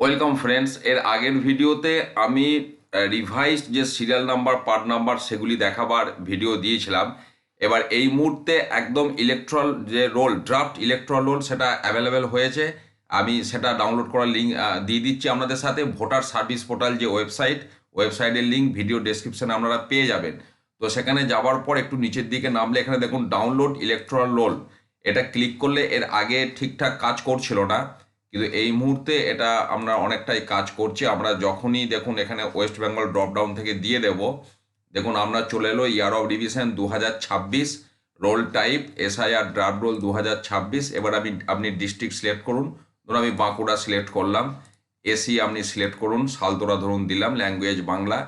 Welcome friends এর আগের ভিডিওতে আমি রিভাইসড যে সিরিয়াল নাম্বার পার্ট নাম্বার সেগুলি দেখাবার ভিডিও দিয়েছিলাম। এবার এই মুহূর্তে একদম ইলেকট্রল যে রোল ড্রাফট ইলেকট্রল রোল সেটা অ্যাভেলেবেল হয়েছে। আমি সেটা ডাউনলোড করার লিঙ্ক দিয়ে দিচ্ছি আপনাদের সাথে। ভোটার সার্ভিস পোর্টাল যে ওয়েবসাইট ওয়েবসাইটের লিঙ্ক ভিডিও ডেসক্রিপশনে আপনারা পেয়ে যাবেন। তো সেখানে যাওয়ার পর একটু নিচের দিকে নামলে এখানে দেখুন ডাউনলোড ইলেকট্রল রোল এটা ক্লিক করলে এর আগে ঠিকঠাক কাজ করছিল না। কিন্তু এই মুহূর্তে এটা আমরা অনেকটাই কাজ করছি। আমরা যখনই দেখুন এখানে ওয়েস্ট বেঙ্গল ড্রপডাউন থেকে দিয়ে দেব দেখুন আমরা চলে এলো ইয়ার অফ ডিভিশন দু হাজার ছাব্বিশ roll type SIR draft roll দু হাজার ছাব্বিশ। এবার আমি আপনি ডিস্ট্রিক্ট সিলেক্ট করুন। ধরুন আমি বাঁকুড়া সিলেক্ট করলাম এসি আপনি সিলেক্ট করুন সালতোরা ধরুন দিলাম ল্যাঙ্গুয়েজ বাংলা।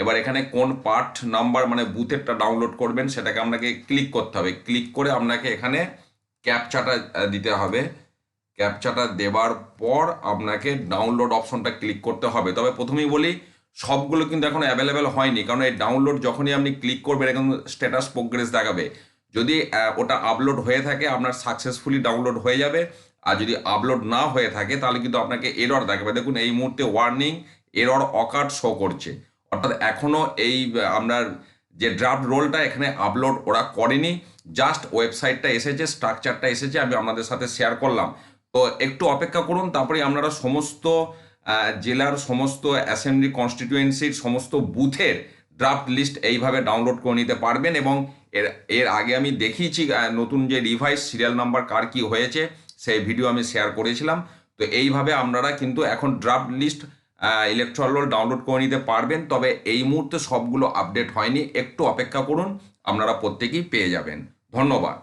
এবার এখানে কোন পার্ট নাম্বার মানে বুথেরটা ডাউনলোড করবেন সেটাকে আপনাকে ক্লিক করতে হবে। ক্লিক করে আপনাকে এখানে ক্যাপচাটা দিতে হবে। ক্যাপচাটা দেবার পর আপনাকে ডাউনলোড অপশনটা ক্লিক করতে হবে। তবে প্রথমেই বলি, সবগুলো কিন্তু এখন অ্যাভেলেবেল হয়নি, কারণ এই ডাউনলোড যখনই আপনি ক্লিক করবেন এখন স্ট্যাটাস প্রোগ্রেস দেখাবে। যদি ওটা আপলোড হয়ে থাকে, আপনার সাকসেসফুলি ডাউনলোড হয়ে যাবে। আর যদি আপলোড না হয়ে থাকে, তাহলে কিন্তু আপনাকে এরর দেখাবে। দেখুন, এই মুহূর্তে ওয়ার্নিং এরর অকার্ড শো করছে। অর্থাৎ এখনও এই আপনার যে ড্রাফট রোলটা এখানে আপলোড ওরা করেনি। জাস্ট ওয়েবসাইটটা এসেছে স্ট্রাকচারটা এসেছে, আমি আপনাদের সাথে শেয়ার করলাম। তো একটু অপেক্ষা করুন, তারপরে আপনারা সমস্ত জেলার সমস্ত অ্যাসেম্বলি কনস্টিটিউয়েন্সির সমস্ত বুথের ড্রাফট লিস্ট এইভাবে ডাউনলোড করে নিতে পারবেন এবং এর এর আগে আমি দেখিয়েছি নতুন যে রিভাইস সিরিয়াল নাম্বার কার কি হয়েছে, সেই ভিডিও আমি শেয়ার করেছিলাম। তো এইভাবে আপনারা কিন্তু এখন draft list electoral roll download করে নিতে পারবেন, তবে এই মুহূর্তে সবগুলো আপডেট হয়নি। একটু অপেক্ষা করুন, আপনারা প্রত্যেকেই পেয়ে যাবেন। ধন্যবাদ।